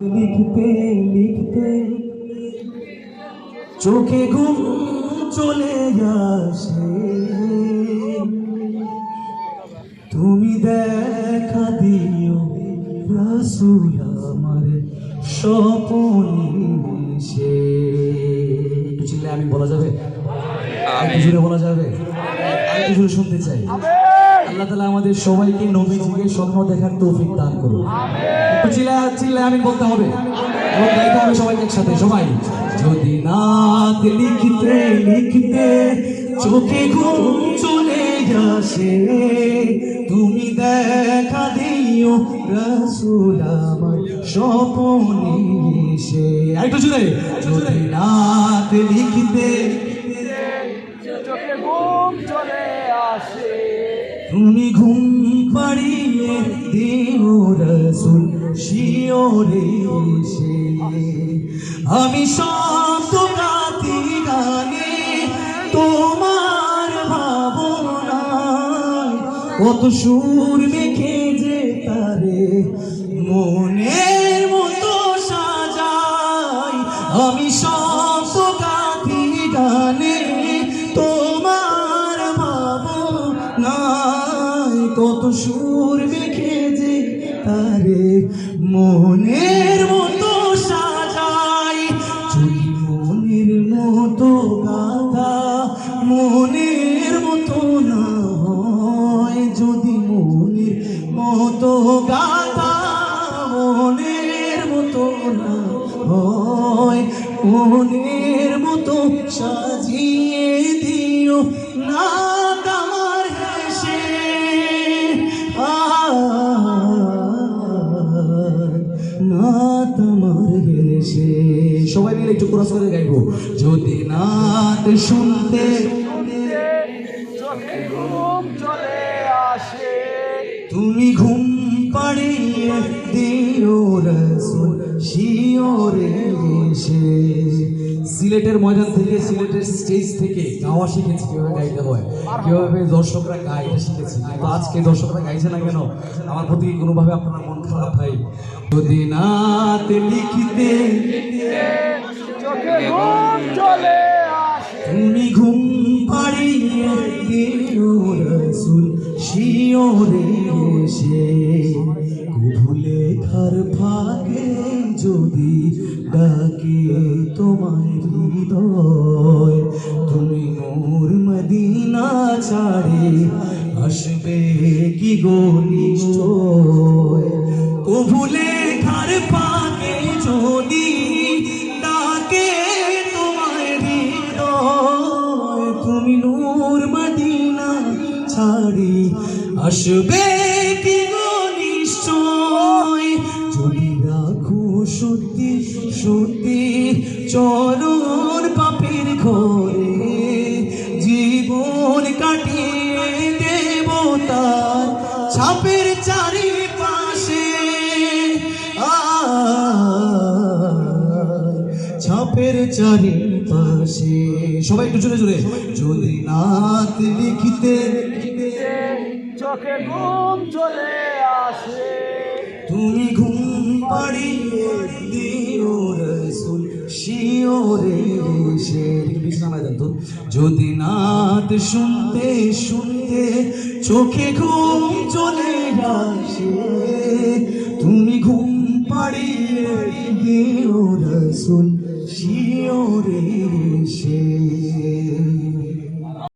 লিখতে লিখতে চোখে ঘুম চলে আসে। তুমি দেখা দিও রসুল আমার স্বপনে সে আমি বলা যাবে? একটু জোরে বলা যাবে? একটু জোরে শুনতে চাই। আল্লাহ তালা আমাদের সবাইকে নবীজিকে স্বপ্ন দেখার তৌফিক দান করুন। চিল্লা চিল্লা আমি বলতে হবে। এবং গাইতে হবে সবাইকে একসাথে সবাই। যদি নাত লিখতে লিখতে চোখে ঘুম চলে আসে তুমি দেখা দিও রসুল আমার স্বপনে সে একটু জুড়ে যদি নাত লিখতে চোখে ঘুম চলে আসে তুমি ঘুম পাড়িয়ে দিও রসুল শিওরে সে আমি শব্দ গাতি গানে তোমার ভাবনা কত সুর মেখে যে তারে মনের মতো সাজাই। আমি শব্দ কত সুর মেখে যে তারে মনের মতো সাজাই। যদি মনের মতো গাথা মনের মতো না হয়, যদি মনের মতো গাথা মনের মতো না হয়, মনের মতো সাজিয়ে দিও না। সবাই মিলে একটু ক্রস করে গাইবো। যদি না শুনতে তুমি ঘুম পাড়িয়ে দিও রসুল শিওরে এসে। সিলেটের ময়দান থেকে সিলেটের স্টেজ থেকে গাওয়া শিখেছি কীভাবে গাইতে হয় কীভাবে দর্শকরা গায় এটা শিখেছি। কিন্তু আজকে দর্শকরা গাইছে না কেন? আমার প্রতি কোনোভাবে আপনার মন খারাপ ভাই। যদি নাতে লিখিতে তুমি ঘুম পাড়িয়ে দিও রসুল শিওরে এসে। ভুলে খার ফাঁকে যদি ডাকে তোমায় তুমি নূর মদিনা ছাড়ে আসবে কি গো নিশ্চয়? কভুলে খার ফাঁকে যদি ডাকে তোমায় হৃদয়, তুমি নূর মদিনা ছাড়ি আসবে কি গো নিশ্চয়? যদি রাখো সত্যি সত্যি চরণ চারিপাশে সবাই একটু জোরে জোরে। যদি নাত লিখিতে চোখে ঘুম চলে আসে। তুমি ঘুম পাড়িয়ে দিও রসুল শিওরে সে বিশ্রামায় যান যদি নাত শুনতে শুনতে চোখে ঘুম চলে আসে তুমি ঘুম পাড়িয়ে দিও রসুল শিওরে সে